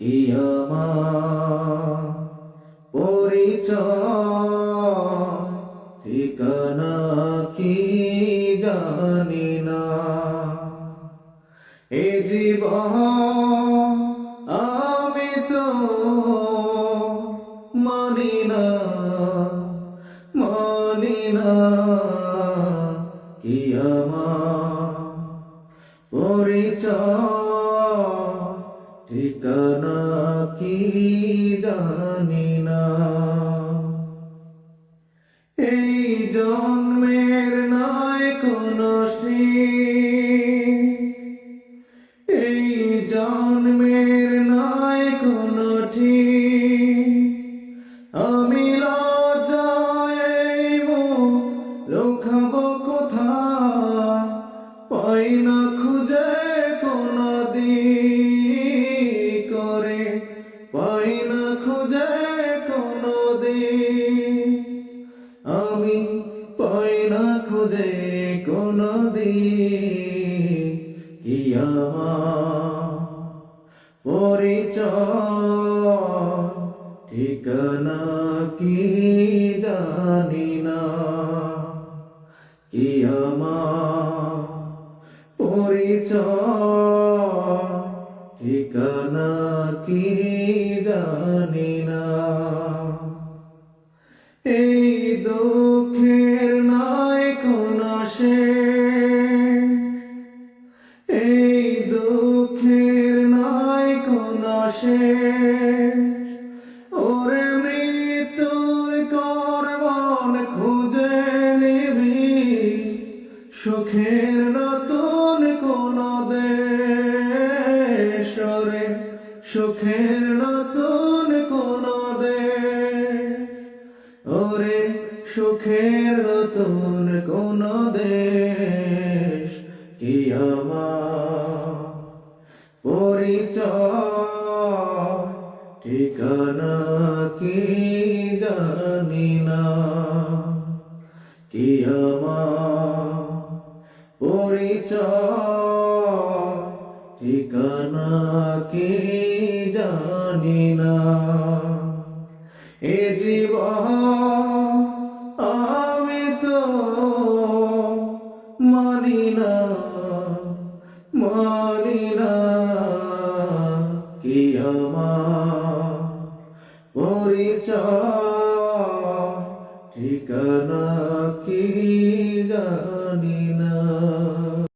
কি আমার পরিচয় কি জানি না। এ জীবন আমি তো মানি না মানি না। কি আমার পরিচয় ঠিকানা কি জানি না। এই জন্মের নয় কোনো এই জন্মের নয় কোনো আমি লজ্জায় লোখাবো কোথায়? পাই না খুঁজে পাই না খুঁজে কোনো দিক আমি পাই না খুঁজে কোনো দিক কি আমার পরিচয়, ঠিকানা কি জানি না। কি আমার পরিচয় ঠিকানা কি জানি না। এই দুঃখের নাই কোন শেষ এই দুঃখের নাই কোন ওরে মৃত্যুর করবন খুঁজে নিবি, সুখের নতুন সুখের নতুন কোন ওরে সুখের নতুন কোন দেশ কি আমার? পরিচয়, ঠিকানা কি জানি না। কি পরিচয়, ঠিকানা কি জানি না এ জীবন আমি তো মানি না মানি না কি আমার ঠিকানা কি জানি